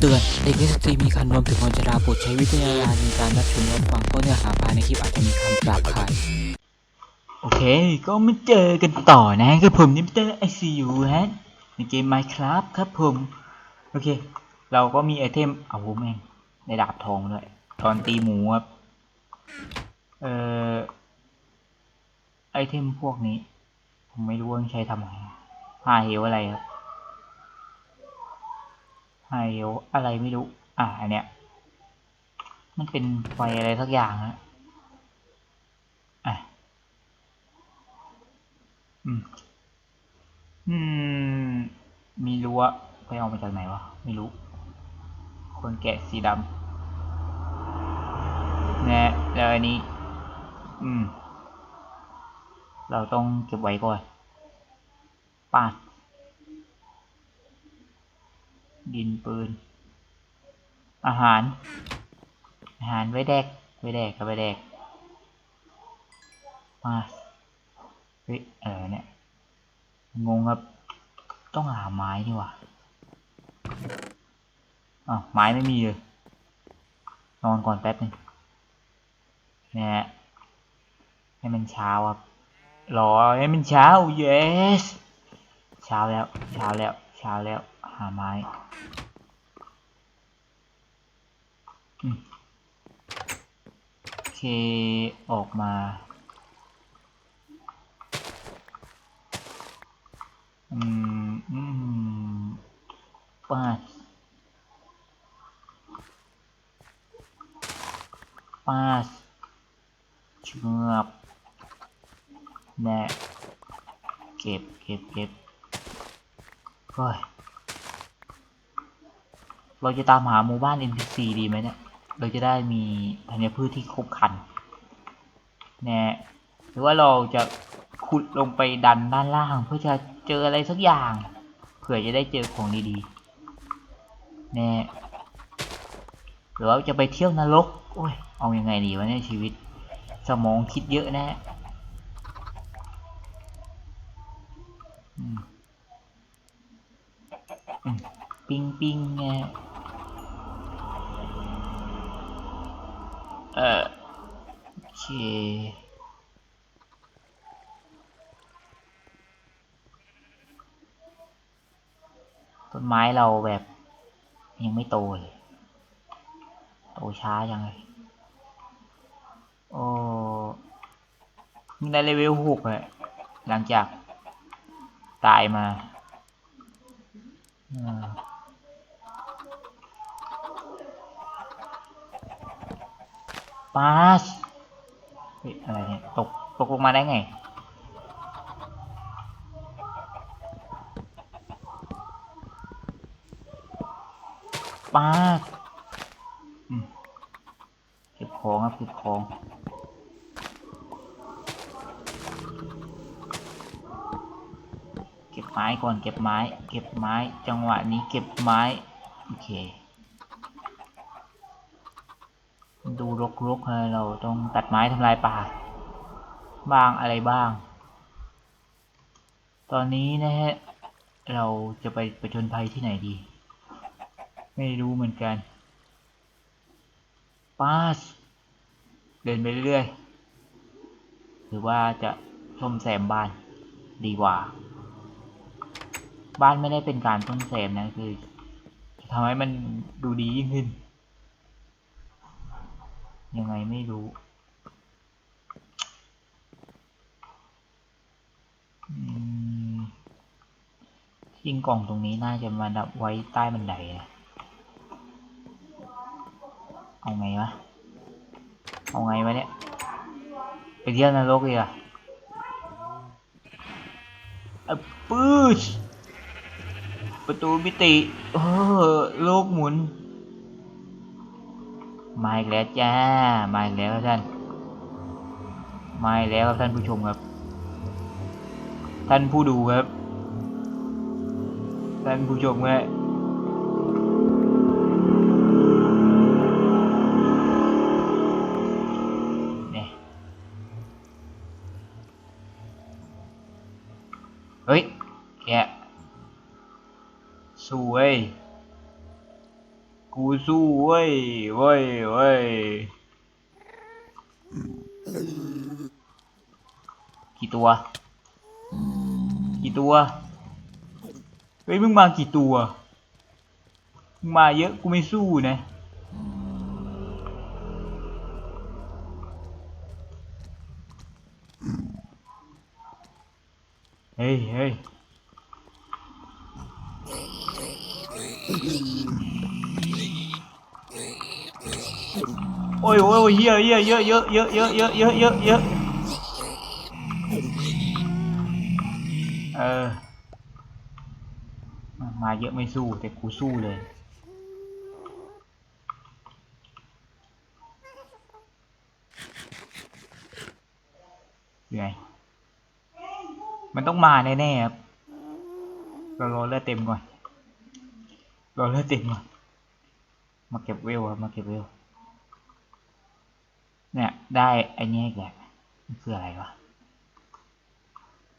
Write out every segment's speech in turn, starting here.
เตือนเด็กและสตรีมีคันรวมถึงคนชราโปรดใช้วิจารณญาณในการรับชมรับฟังเพราะเนื้อหาภายในคลิปอาจจะมีคำหยาบคายโอเค ก็มาเจอกันต่อนะกับผมนิมเตอร์ไอซียูฮะในเกม Minecraft ครับผม โอเค เราก็มีไอเทมเอาวุ้แม่งในดาบทองด้วย ตอนตีหมูครับ เอ่อ ไอเทมพวกนี้ ผมไม่รู้ว่าใช้ทำอะไมหาเหวอะไรครับ ไฮโออะไรไม่รู้ อ่าอันเนี้ยมันเป็นไฟอะไรสักอย่างฮะอะอืม อืม มีรั้วไปเอามาจากไหนวะ ไม่รู้ คนแกะสีดำนะแล้วอันนี้ อืม เราต้องเก็บไว้ก่อนปาด ดินปืน อาหาร อาหารไว้แดก ไว้แดกกับไว้แดก มา เฮ้ย เออเนี่ย งงครับ ต้องหาไม้นี่หว่าอ้าวไม้ไม่มีเลย นอนก่อนแป๊บนึงเนี่ยให้มันเช้าครับ รอให้มันเช้า yes เช้าแล้ว เช้าแล้ว เช้าแล้ว หาไม้โอเค ออกมา อืม อืมปาดปาเชือบแน่เก็บ เก็บ เก็บเฮ้ย เราจะตามหาหมู่บ้าน NPC ดีไหมเนี่ย เราจะได้มีธัญพืชที่ครบครันน่หรือว่าเราจะขุดลงไปดันด้านล่าง เพื่อจะเจออะไรสักอย่าง เผื่อจะได้เจอของดีๆน่หรือว่าจะไปเที่ยวนรก โอ้ย เอายังไงดีวะเนี่ยชีวิต สมองคิดเยอะแน่อืมอืมปิงปิงไง เออโอเคต้นไม้เราแบบยังไม่โตเลย โตช้ายังเลยโอ้ได้เลเวลหกเลยหลังจากตายมาอ่า ปาสอะไรเนี่ยตกตกลงมาได้ไง ปาสเก็บของครับเก็บของเก็บไม้ก่อนเก็บไม้ เก็บไม้ จังหวะนี้เก็บไม้ โอเค ดู รกๆเลยเราต้องตัดไม้ทำลายป่า บ้างอะไรบ้าง ตอนนี้นะฮะ เราจะไปประจนภัยที่ไหนดี ไม่รู้เหมือนกันป้าสเดินไปเรื่อยๆ หรือว่าจะซ่อมแซมบ้านดีกว่า บ้านไม่ได้เป็นการซ่อมแซมนะคือจะทำให้มันดูดียิ่งขึ้น ยังไงไม่รู้อืมทิ้งกล่องตรงนี้น่าจะมาดับไว้ใต้บันไดนะเอาไงวะ เอาไงวะเนี่ย ไปเที่ยวนรกเลยอะอะปื้ชประตูมิติ เออ โลกหมุน มาอีกแล้วจ้า มาอีกแล้วครับท่าน มาอีกแล้วครับท่านผู้ชมครับ ท่านผู้ดูครับ ท่านผู้ชมครับ กี่ตัว กี่ตัว เฮ้ยมึงมากี่ตัว มึงมาเยอะกูไม่สู้นะเฮ้ยเฮ้ยโอ้ยโอ้ยเยอะเยอะเยอะเยอะเยอะเยอะเยอะเยอะเยอะ เออ มาเยอะไม่สู้แต่กูสู้เลยยังไงมันต้องมาแน่ๆครับเรารอเลือดเต็มก่อนรอเลือดเต็มก่อนมาเก็บเวลครับมาเก็บเวลเนี่ยได้ไอ้นี่อีกแหละมันคืออะไรวะ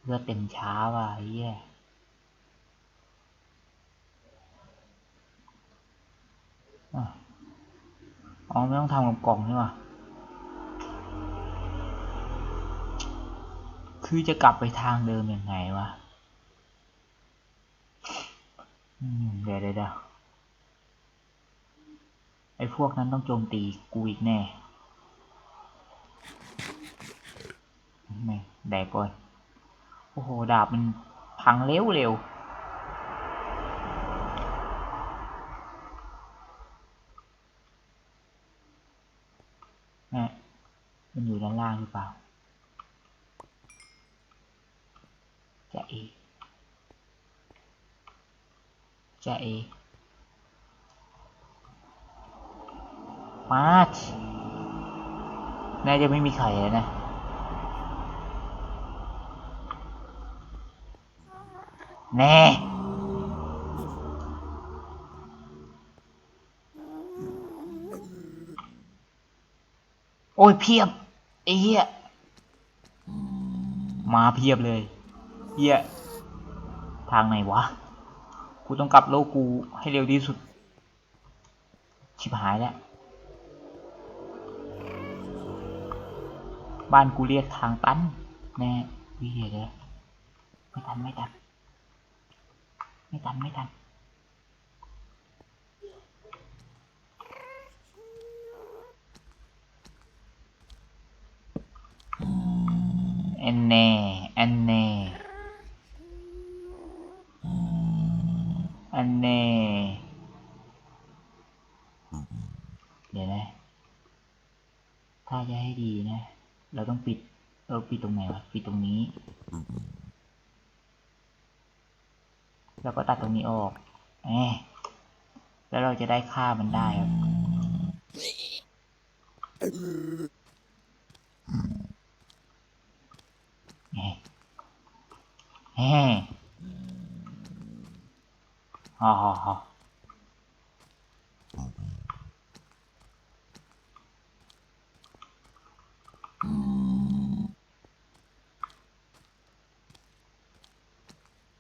เลือดเต็มช้าว่ะเหี้ยอะอ๋อไม่ต้องทำกับกล่องใช่ปะคือจะกลับไปทางเดิมยังไงวะเดี๋ยวเดี๋ยวไอ้พวกนั้นต้องโจมตีกูอีกแน่ ไม่แดกก่อน อ้โห ดาบมันพังเร็วเร็วแม่มันอยู่ด้านล่างหรือเปล่า จะเอ จะเอมาชน่าจะไม่มีไข่แล้วนะ แน่โอ้ยเพียบไอ้เหี้ยมาเพียบเลยเหี้ยทางไหนวะ กูต้องกลับโลกกูให้เร็วที่สุด ชิบหายแล้ว บ้านกูเรียกทางตันแน่วิเดียเลยไม่ทันไม่ทัน ไม่ทันไม่ทันอันแน่อันแน่อันแน่เดี๋ยวนะ ถ้าจะให้ดีนะ เราต้องปิดเออปิดตรงไหนวะ ปิดตรงนี้ แล้วก็ตัดตรงนี้ออกแหมแล้วเราจะได้ค่ามันได้ครับแหมฮ่าฮ่าฮ่า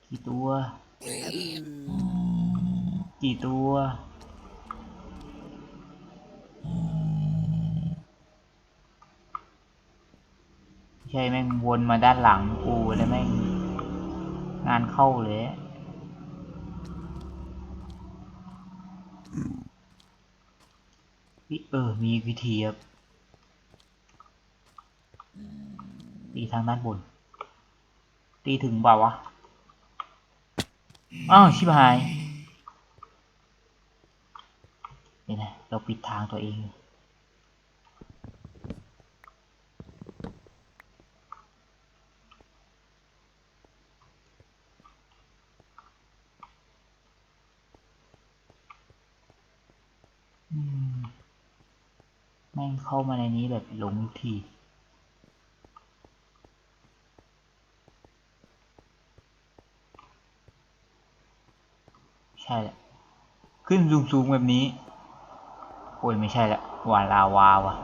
กี่ตัว กี่ตัว ใช่แม่งวนมาด้านหลังกูแล้วแม่งงานเข้าเลยเออ มีวิธีครับตีทางด้านบน ตีถึงเปล่าวะ อ้าว ชิบหาย เดี๋ยนะเราปิดทางตัวเอง แม่งเข้ามาในนี้แบบหลงทีใช่แหละขึ้นสูงๆแบบนี้ อ้ยไม่ใช่ละวาลาวาวะ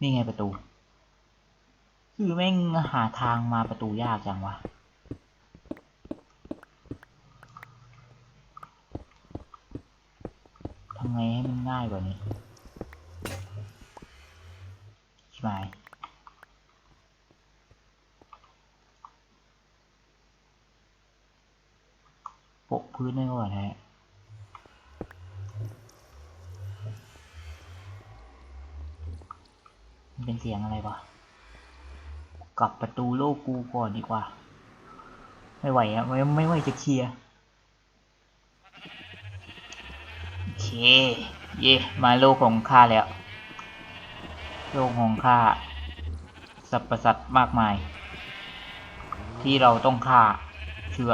นี่ไงประตู คือแม่งหาทางมาประตูยากจังวะไงให้มันง่ายกว่านี้ใช่ไหมโปะพื้นได้ก่อนฮะ มันเป็นเสียงอะไรวะกลับประตูโลกกูก่อนดีกว่า ไม่ไหวอะไม่ไม่ไหวจะเคลียร์โอเค เย่มาโลกของข้าแล้ว โลกของข้าสรรพสัตว์มากมาย ที่เราต้องฆ่าเชื่อ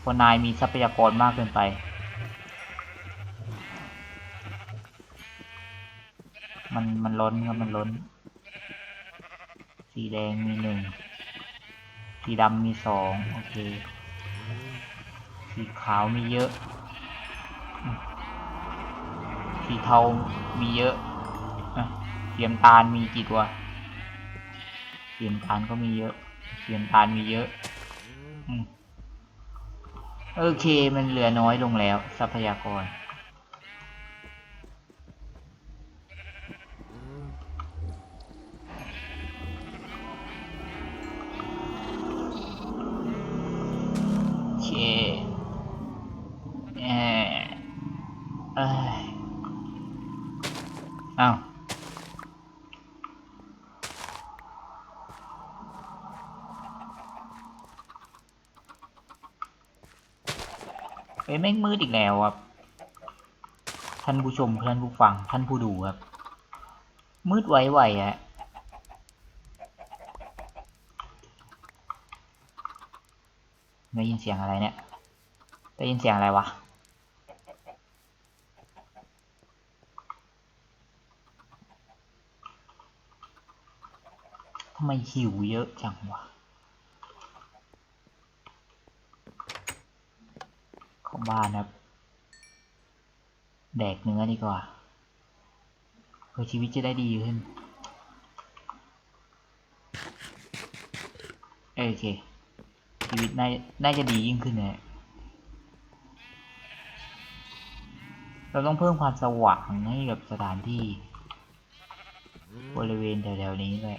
เพราะนายมีทรัพยากรมากเกินไป มันมันล้นครับมันล้น สีแดงมีหนึ่ง สีดำมีสองโอเค สีขาวมีเยอะ สีเทามีเยอะอะสีน้ำตาลมีกี่ตัว เสีน้ำตาลก็มีเยอะ เสีน้ำตาลมีเยอะโอเคมันเหลือน้อยลงแล้วทรัพยากร โอเคเออเอ้ยอ้าวเฮ้ย แม่งมืดอีกแล้วครับ ท่านผู้ชมท่านผู้ฟังท่านผู้ดูครับ มืดไวๆอะได้ยินเสียงอะไรเนี่ยได้ยินเสียงอะไรวะทำไมหิวเยอะจังวะ ข้าบ้านครับ แดกเนื้อดีกว่าเพื่อชีวิตจะได้ดีขึ้น โอเค ชีวิตน่าน่าจะดียิ่งขึ้นนะเราต้องเพิ่มความสว่างให้กับสถานที่ บริเวณแถวๆนี้ด้วย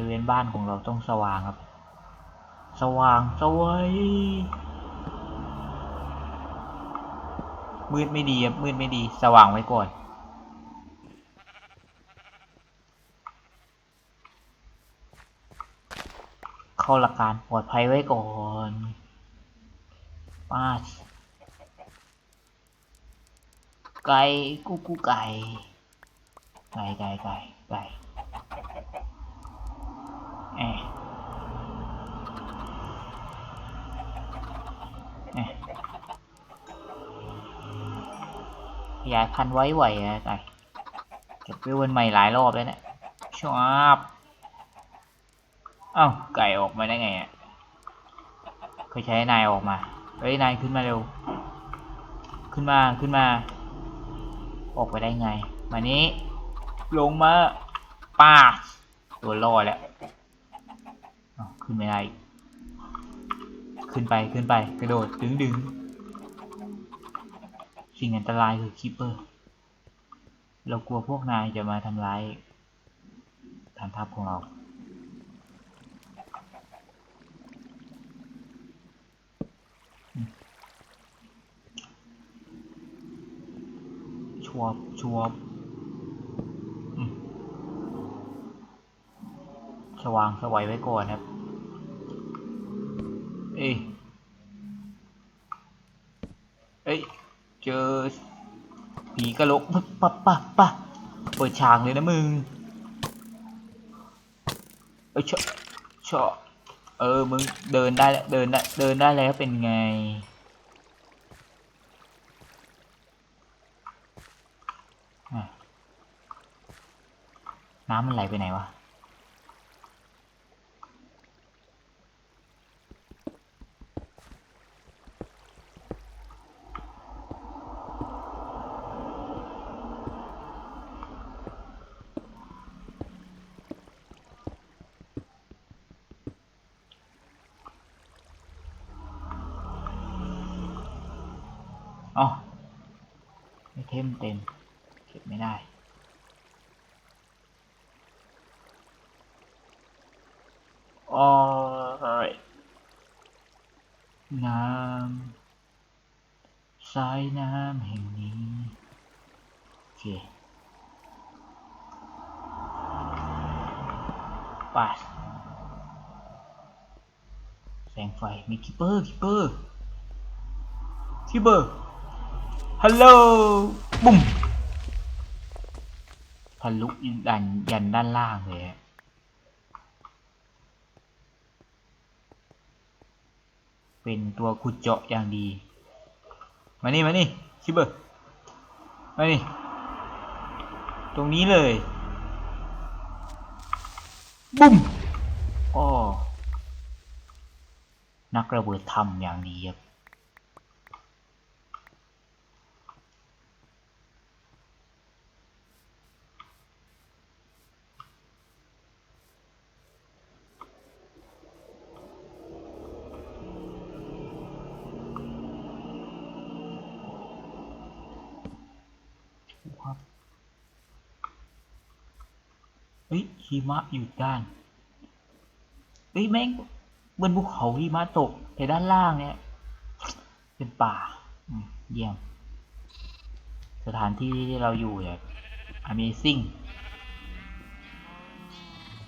ริเวณบ้านของเราต้องสว่างครับ สว่างสวยมืดไม่ดีครับมืดไม่ดี สว่างไว้ก่อน เข้าหลักการปลอดภัยไว้ก่อนป้าไก่กูกูไก่ไก่ไก่ไก่ไก่ ขยายพันธุ์ไว้ไหวอะไก่เก็บวิววันใหม่หลายรอบแล้วเนี่ยชอบเอ้าไก่ออกมาได้ไงอะเคยใช้นายออกมาเฮ้ยนายขึ้นมาเร็ว ขึ้นมาขึ้นมา ออกไปได้ไง มานี้ ลงมาป้าตัวรอดแล้ว ขึ้นไม่ได้ ขึ้นไปขึ้นไปกระโดดดึงดึงสิ่งอันตรายคือคิปเปอร์ เรากลัวพวกนายจะมาทำร้ายฐานทัพของเรา ชวบชวบสว่างสวัยไว้ก่อนครับ เอ้ยเอ้ย เจอ ผีกระโหลกปะปะปะปะเปิดฉากเลยนะมึง เอ้ยเชาะเชาะเออ มึงเดินได้แล้วเดินได้เดินได้แล้วเป็นไง น้ำมันไหลไปไหนวะ อ๋อไอเทมเต็ม เก็บไม่ได้ โอ้ยน้ำสายน้ำแห่งนี้โอเคปัดแสงไฟ มีคิปเปอร์คิปเปอร์คิปเปอร์ฮัลโหลบุ้มทะลุยันยันด้านล่างเลยอะ เป็นตัวขุดเจาะอย่างดี มานี่มานี่คิเบอร์มานี่ตรงนี้เลยบุ้มอ้อนักระเบิดทำอย่างดีครับ เฮ้ยหิมะอยู่ด้านเฮ้ยแม่งบนภูเขาหิมะตกแต่ด้านล่างเนี่ย เป็นป่าเยี่ยม สถานที่ที่เราอยู่เนี่ย Amazing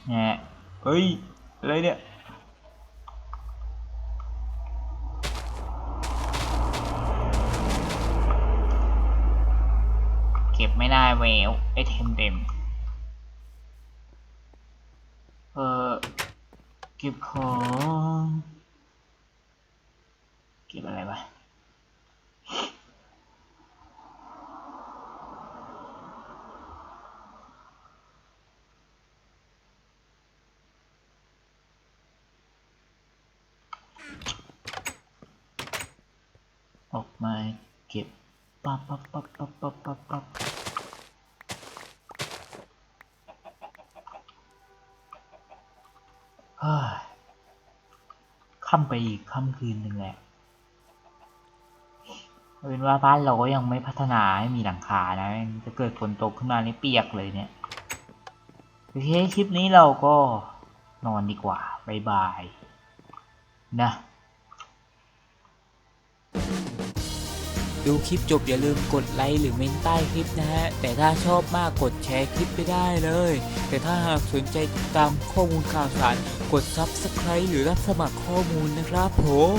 เนี่ยเฮ้ย อะไรเนี่ยเก็บไม่ได้แววไอเทมเต็ม เออ เก็บของ เก็บอะไรวะออกมาเก็บปั๊บปั๊บปั๊บปั๊บปั๊บปั๊บ ค่ำไปอีกค่ำคืนหนึ่งแหละเป็นว่าบ้านเราก็ยังไม่พัฒนาให้มีหลังคานะจะเกิดฝนตกขึ้นมานี่เปียกเลยเนี่ยโอเคคลิปนี้เราก็นอนดีกว่าบายบายนะ ดูคลิปจบอย่าลืมกดไลค์หรือเมนใต้คลิปนะฮะ แต่ถ้าชอบมากกดแชร์คลิปไปได้เลย แต่ถ้าหากสนใจติดตามข้อมูลข่าวสาร กด Subscribe หรือรับสมัครข้อมูลนะครับผม